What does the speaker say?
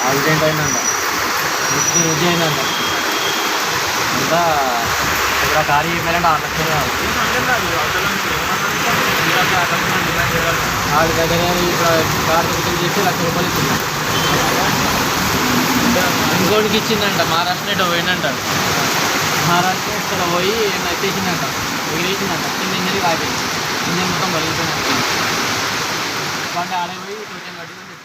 Accident అయిందంట ఇది అయిందంట ఇంకా ఇప్పుడు ఖాళీ అయిపోయారంటే ఆటలు దగ్గర ఇప్పుడు కార్ టికెట్ చేసి లక్ష రూపాయలు ఇచ్చిందంట ఇంకోటికి ఇచ్చిందంట మహారాష్ట్ర ఇటు పోయిందంట. మహారాష్ట్ర ఇక్కడ పోయి నచ్చేసిందంట ఎగిరేసిందంట. కింద ఇంజన్కి ఆగింది ఇంజన్ మొత్తం కలిగిపోయినట్టు அந்த அளவு தோட்டம் கட்டி